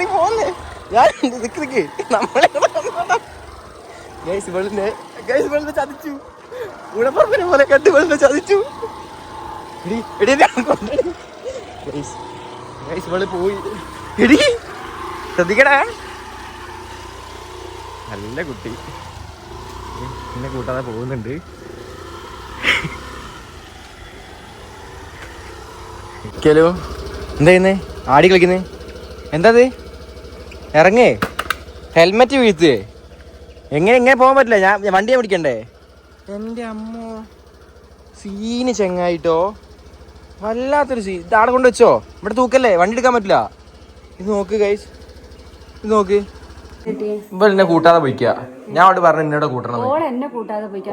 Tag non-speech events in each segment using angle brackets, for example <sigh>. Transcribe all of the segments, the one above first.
നീ പോന്നേ. ഞാൻ നിക്ക് നിക്ക് നമ്മളെ ഗൈസ് വെളിന്റെ ഗൈസ് വെളിന്റെ ചതിച്ചു. ഗുണപ്പറമ്പിനെ പോലെ കണ്ട് വെളിന്റെ ചതിച്ചു. എടി എടി ഗൈസ് ഗൈസ് വെള്ളി പോയി. എടി ശ്രദ്ധിക്കടാ. നല്ല കുട്ടി. എന്നെ കൂട്ടാതെ പോകുന്നുണ്ട്. ഹലോ എന്താ ചെയ്യുന്നേ? ആടി കളിക്കുന്നേ? എന്താ ഇത് ഇറങ്ങേ. ഹെൽമെറ്റ് വീഴ്ത്തേ. എങ്ങനെ എങ്ങനെ പോകാൻ പറ്റില്ല? ഞാൻ വണ്ടിയെ വണ്ടി പിടിക്കണ്ടേ? എന്റെ അമ്മ. സീന് ചെങ്ങായിട്ടോ? വല്ലാത്തൊരു സീ ഇത് ആടെ കൊണ്ട് വെച്ചോ? ഇവിടെ തൂക്കല്ലേ? വണ്ടി എടുക്കാൻ പറ്റില്ല. ഇത് നോക്ക് ഗൈസ് ഇത് നോക്ക്. ഇവിടെ എന്നെ കൂട്ടാതെ പോയിക്ക. ഞാൻ അവിടെ പറഞ്ഞു എന്നോട് കൂട്ടണം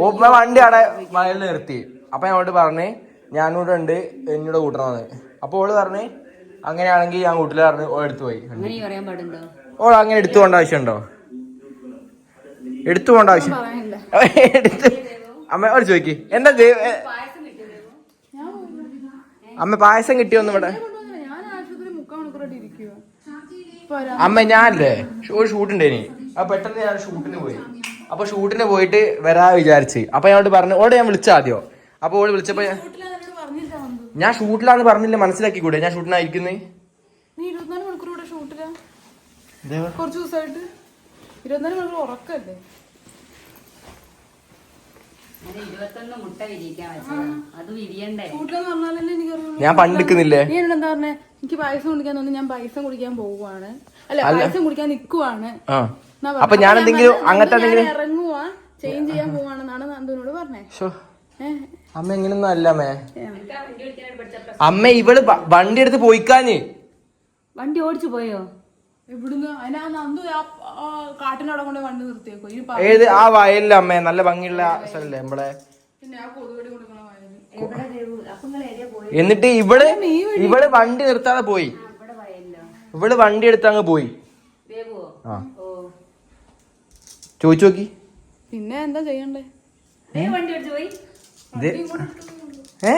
ഓ വണ്ടി അവിടെ വയലിൽ നിർത്തി. അപ്പൊ ഞാൻ അവിടെ പറഞ്ഞേ ഞാനിവിടെ ഉണ്ട് എന്നോട് കൂട്ടണമെന്ന് അപ്പൊ ഓൾ പറഞ്ഞ് അങ്ങനെയാണെങ്കിൽ ഞാൻ വീട്ടിൽ പറഞ്ഞ് ഓൾ എടുത്തു പോയി. ഓൾ അങ്ങനെ എടുത്തു പോകേണ്ട ആവശ്യമുണ്ടോ? എടുത്തു പോകേണ്ട ആവശ്യം. എടുത്ത്. അമ്മ ഒരു ചോദിക്ക് എന്താ അമ്മ പായസം കിട്ടിയോന്ന് ഇവിടെ? അമ്മ ഞാനല്ലേ? ഒരു ഷൂട്ടുണ്ടേനി അപ്പൊ പെട്ടെന്ന് ഞാൻ ഷൂട്ടിന് പോയി. അപ്പൊ ഷൂട്ടിന് പോയിട്ട് വരാ വിചാരിച്ച്. അപ്പൊ ഞാൻ പറഞ്ഞു ഓടെ ഞാൻ വിളിച്ച ആദ്യോ? അപ്പൊ ഓൾ വിളിച്ചപ്പോ ഞാൻ- ഞാൻ ഷൂട്ടിലാന്ന് പറഞ്ഞില്ല മനസ്സിലാക്കി കൂടെ ഞാൻ ഷൂട്ടിനായിരിക്കുന്നേ? നീ ഇരുപത്തിനാല് മണിക്കൂർ ഇവിടെ ഷൂട്ടിലാ? കുറച്ച് ദിവസമായിട്ട് ഇരുപത്തിനാല് മണിക്കൂർ ഉറക്കല്ലേ? ഞാൻ പണ്ടെടുക്കുന്നില്ലേ? നീ എന്നോട് എന്താ പറഞ്ഞേ? എനിക്ക് പായസം കുടിക്കാൻ തോന്നി ഞാൻ പായസം കുടിക്കാൻ പോവുകയാണ് അല്ല പായസം കുടിക്കാൻ നിക്കുവാണ്. അപ്പൊ ഞാൻ എന്തെങ്കിലും അങ്ങനത്തെ ഇറങ്ങുവാ. ചേഞ്ച് ചെയ്യാൻ പോവാണെന്നാണ് നന്ദുവിനോട് പറഞ്ഞേ. അമ്മ എങ്ങനൊന്നും അല്ല അമ്മേ. അമ്മ ഇവൾ വണ്ടി എടുത്ത് പോയിക്കാഞ്ഞ്. വണ്ടി ഓടിച്ചു പോയോ? കാട്ടിനവിടെ കൊണ്ട് വണ്ടി നിർത്തിയേക്കോ ഏത് ആ വയലിലെ അമ്മേ നല്ല ഭംഗിയുള്ള സ്ഥലല്ലേ നമ്മളെ? പിന്നെ ആ കൊതുകടി കൊടുക്കണ വയലിൽ എവിടെ ദേവു അപ്പൊ നിങ്ങൾ പോയി. എന്നിട്ട് ഇവൾ ഇവൾ വണ്ടി നിർത്താതെ പോയി. ഇവൾ വണ്ടി എടുത്ത് അങ്ങ് പോയി. ആ. ചോദിച്ചു നോക്കി. പിന്നെ എന്താ ചെയ്യണ്ടേ? വണ്ടി ഓടിച്ചു പോയി. ഇത് ഏ?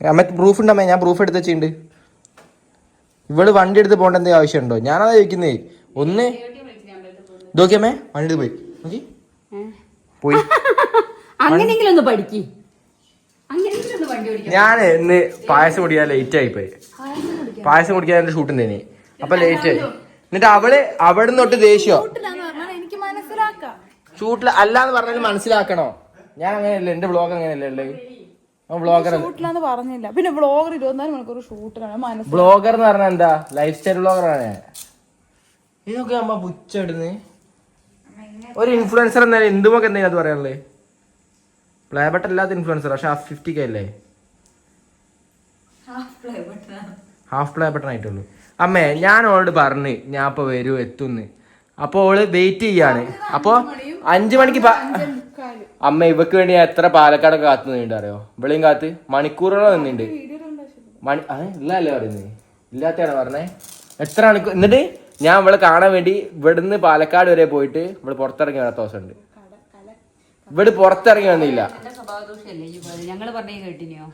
അമ്മ പ്രൂഫ് ഉണ്ട് അമ്മേ ഞാൻ പ്രൂഫ് എടുത്ത് വെച്ചിട്ടുണ്ട്. ഇവൾ വണ്ടി എടുത്ത് പോകേണ്ട എന്തെങ്കിലും ആവശ്യമുണ്ടോ? ഞാനതാ ചോദിക്കുന്നേ. ഒന്ന് ഇതോക്കിയമ്മേ വണ്ടി പോയി. നോക്കി. പോയി. <laughs> അങ്ങനെയെങ്കിലും ഒന്ന് പഠിക്ക്. ഞാൻ ഇന്ന് പായസം കുടിക്കാൻ ലേറ്റ് ആയി പോയി പായസം കുടിക്കാൻ എന്റെ ഷൂട്ട് തന്നെ അപ്പൊ ലേറ്റ് ആയി. എന്നിട്ട് അവൾ അവിടെ തൊട്ട് ദേഷ്യോ. ഷൂട്ടിൽ അല്ലാന്ന് പറഞ്ഞാൽ മനസ്സിലാക്കണോ? ഞാൻ അങ്ങനെയല്ല എന്റെ ബ്ലോഗ് അങ്ങനെയല്ലേ ബ്ലോഗർ ഷൂട്ടിലാന്ന് പറഞ്ഞില്ല. പിന്നെ വ്ളോഗർ ഇരുപത്തിനാല് മണിക്കൂർ ഷൂട്ടിലാണ് മനസ്സിലാക്കാം ബ്ലോഗർ എന്ന് പറഞ്ഞാൽ എന്താ? ലൈഫ് സ്റ്റൈൽ ബ്ലോഗർ ആണ്. ഇതൊക്കെ അമ്മ പുച്ചെടുന്ന് ഒരു ഇൻഫ്ലുവൻസർ എന്നാലും എന്തുമൊക്കെ എന്തെങ്കിലും അത് പറയാനുള്ളേ? പ്ലേ ബട്ടൺ അല്ലാത്ത ഇൻഫ്ലുവൻസർ പക്ഷെ ഹാഫ് ഫിഫ്റ്റി കെ അല്ലേ? ഹാഫ് പ്ലേ ബട്ടൺ ആയിട്ടുള്ളൂ. അമ്മേ ഞാൻ അവളോട് പറഞ്ഞ് ഞാൻ ഇപ്പൊ വരൂ എത്തുന്ന്. അപ്പൊ ഓൾ വെയിറ്റ് ചെയ്യാണ്. അപ്പൊ അഞ്ചു മണിക്ക് അമ്മ ഇവക്ക് വേണ്ടി ഞാൻ എത്ര പാലക്കാട് കാത്തു നിന്നിട്ട് അറിയോ? ഇവിടെയും കാത്ത് മണിക്കൂറുകളോ നിന്നിണ്ട്. മണി ആ ഇല്ലല്ലേ പറയുന്നത് ഇല്ലാത്തയാണ് പറഞ്ഞേ? എത്ര മണിക്കൂർ എന്നിട്ട് ഞാൻ ഇവളെ കാണാൻ വേണ്ടി ഇവിടുന്ന് പാലക്കാട് വരെ പോയിട്ട് ഇവിടെ പുറത്തിറങ്ങി വരാത്ത ദിവസം ഉണ്ട് ഇവിടെ പുറത്തിറങ്ങി വന്നില്ല. ഞങ്ങൾ പറഞ്ഞേ കേട്ടിനിയോ?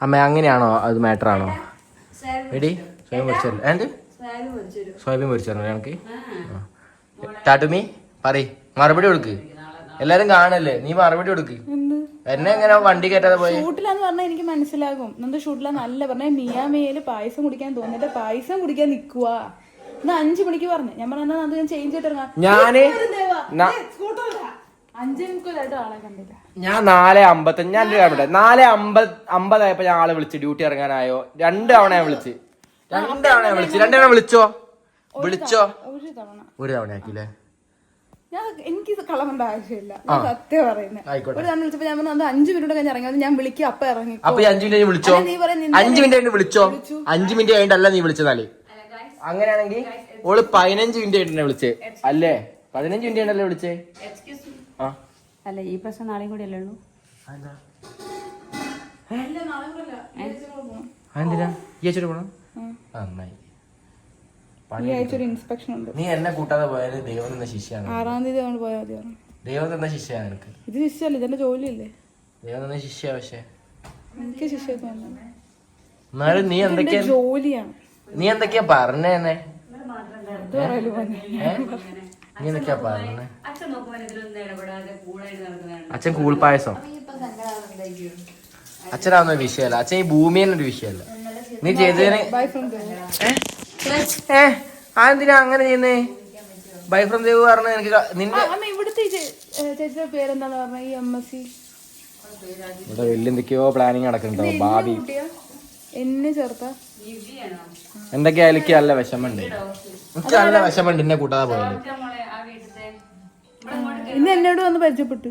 അമ്മ അങ്ങനെയാണോ? അത് മാറ്ററാണോ ആണോ? എടി സ്വയം എന്ത്? സോയാബീൻ പൊരിച്ചു ഞങ്ങൾക്ക്? ടാട്ടുമി പറയ്. മറുപടി കൊടുക്ക്. എല്ലാരും കാണല്ലേ? നീ മറുപടി കൊടുക്ക്. എന്നെ എങ്ങനെ വണ്ടി കയറ്റാതെ പോയി? ഷൂട്ടിലാന്ന് പറഞ്ഞാൽ എനിക്ക് മനസ്സിലാകും. നന്ദു നല്ല പറഞ്ഞ മിയാമേൽ പായസം കുടിക്കാൻ തോന്നിട്ട് പായസം കുടിക്കാൻ നിക്കുക എന്നാ അഞ്ചു മണിക്ക് പറഞ്ഞു. ഞാൻ പറഞ്ഞാ അത് ഞാൻ ചേഞ്ച് ഞാൻ ഞാൻ നാല് അമ്പത്തഞ്ച് ഞാൻ നാല് അമ്പത് അമ്പതായപ്പോ ഞാൻ ആളെ വിളിച്ച് ഡ്യൂട്ടി ഇറങ്ങാനായോ? രണ്ട് തവണ ഞാൻ വിളിച്ച്. രണ്ട് വിളിച്ചു ഞാൻ വിളിച്ച്? രണ്ട് വിളിച്ചോ വിളിച്ചോ? ഒരു തവണ. ആക്കില്ലേ ഞാൻ എനിക്ക് ഇത് കളവേണ്ട ആവശ്യമില്ല ഞാൻ സത്യം പറയുന്നത് ഒരു തവണ വിളിച്ചപ്പോ ഞാൻ പറഞ്ഞു അത് അഞ്ചു മിനിറ്റ് കഴിഞ്ഞ് ഇറങ്ങി ഞാൻ വിളിക്കും അപ്പൊ ഇറങ്ങി അപ്പൊ അഞ്ചു മിനിറ്റ് വിളിച്ചോ? അഞ്ചു മിനിറ്റ് കഴിഞ്ഞ് വിളിച്ചോ? അഞ്ചു മിനിറ്റ് കഴിഞ്ഞിട്ടല്ല നീ വിളിച്ചതാലേ അങ്ങനെയാണെങ്കിൽ ഓൾ പതിനഞ്ച് മിനിറ്റ് കഴിഞ്ഞിട്ട് വിളിച്ചേ. അല്ലേ? പതിനഞ്ച് മിനിറ്റ് കഴിഞ്ഞല്ലേ വിളിച്ചേ? ആ. അല്ല ഈ പ്രശ്നം നാളെയും കൂടി അല്ലേ ഉള്ളൂ? എന്തിനാ. ഈ അച്ഛനോട് പോണം. അതെന്തിനാ ഈ ആഴ്ച നന്നായി ഈ ആഴ്ച ഒരു ഇൻസ്പെക്ഷൻ ഉണ്ട്. നീ എന്നെ കൂട്ടാതെ പോയാൽ ദൈവം തന്ന ശിഷ്യാണ് ആറാം തീയതി അങ്ങോട്ട് പോയാൽ മതി പറഞ്ഞു. ദൈവം തന്ന ശിഷ്യാണ് എനിക്ക് ഇത് ശിഷ്യല്ല ഇതെന്റെ ജോലിയല്ലേ? ദൈവം തന്ന ശിഷ്യ പക്ഷേ. എനിക്ക് ശിഷ്യ എന്നാലും നീ എന്തൊക്കെയാ ജോലിയാണ്. നീ എന്തൊക്കെയാ പറഞ്ഞേ? നീ എന്തൊക്കെയാ പറഞ്ഞേ? അച്ഛൻ കൂൾ പായസം. അച്ഛനാവുന്ന വിഷയല്ല വിഷയമല്ല. അച്ഛൻ ഈ ഭൂമി തന്നെ ഒരു വിഷയമല്ല. നീ ചെയ്തതിന് ഏ? ആ എന്തിനാ അങ്ങനെ ചെയ്യുന്നേ? ബൈ ഫ്രം ദേവ് പറഞ്ഞ എനിക്ക് നിന്റെ ഇവിടുത്തെ ഈ ചേ- ഏ, ചേച്ചിയുടെ പേരെന്താന്ന് പറഞ്ഞ ഈ എം എസ് സി ഇവിടെ വലിയ എന്തൊക്കെയോ പ്ലാനിങ് നടക്കുന്നുണ്ടോ. ഭാവി എന്നെ ചേർത്ത? ദിവ്യാണോ എന്തൊക്കെയാ എനിക്ക് നല്ല വിഷമുണ്ട് എനിക്ക് നല്ല വിഷമുണ്ട് എന്നെ കൂട്ടാതെ പോയത് ഇന്ന് എന്നോട് വന്ന് പരിചയപ്പെട്ടു.